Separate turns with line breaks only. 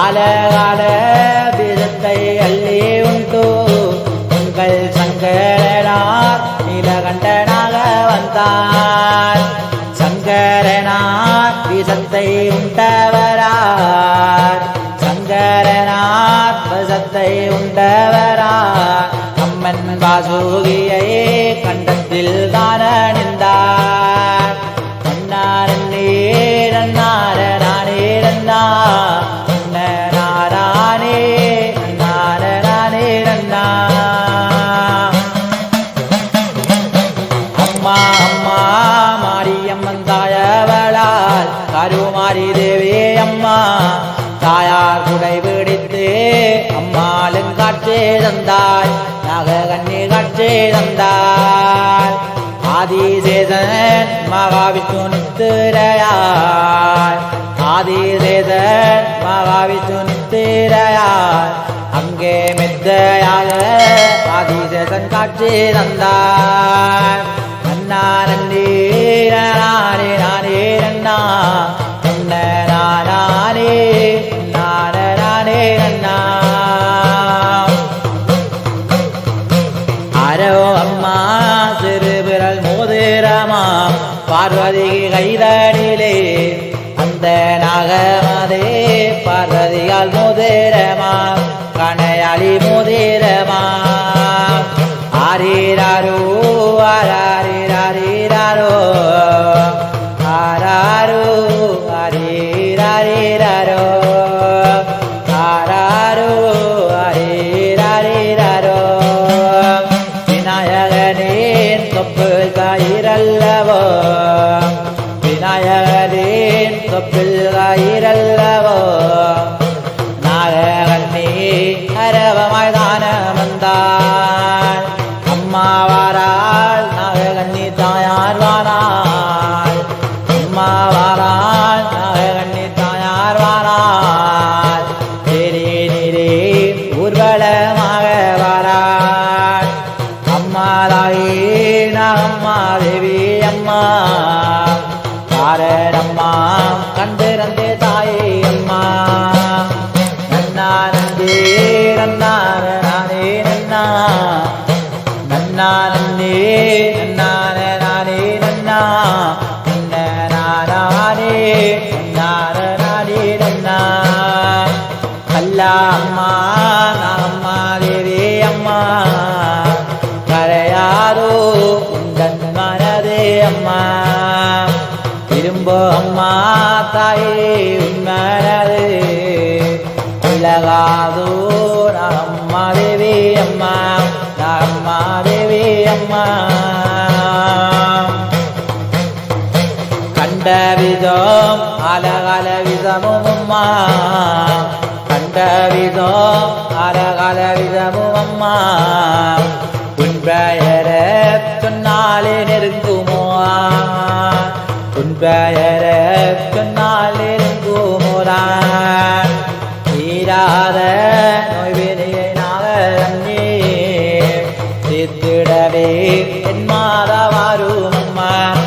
காலகால விதத்தை அள்ளி உண்டு. உங்கள் சங்கரனார் நீலகண்டனாக வந்தார். சங்கரனார் விதத்தை உண்டவரார். சங்கரனார் விஷத்தை உண்டவரார். அம்மன் வாசுகியை கண்டத்தில் தான அம்மாளும் காட்சி தந்தாள் நககண்ணி காட்சி தந்தாள் ஆதிசேதன் மகாவிஷ்ணு நித்திரையாள் ஆதிசேதன் மகாவிஷ்ணு நித்திரையாள் அங்கே மெத்தையாக ஆதிசேதன் காட்சி தந்தார். அண்ணா நன்றி நானே நானே அண்ணா அம்மா சிறு சிறுபிரல் மோதிரமா பார்வதி கைதடிலே அந்த நாகமதே பார்வதியால் மோதிரமா തൊപ്പില്ലവോ നാഗകൾ നീ ഹരവമായി ദാനമെന്താൻ അമ്മാവാരാ நானே அல்லா அம்மா அம்மா தேவி அம்மா. கரையாரோ உந்தன் மனதே அம்மா. திரும்ப அம்மா தாயே உன்மனது உலகாதோ அம்மா தேவி அம்மா. அம்மா தேவி அம்மா. கண்ட விதம் அலகல விதமும் அம்மா. கண்ட விதம் அலகல விதமும் அம்மா. உன்பெயர சொன்னாலே நெருங்குமோ? உன்பெயர சொன்னாலே நெருங்குமோரா தீராத நோய்வினையை நாக தண்ணி என் மாதவாரும் அம்மா.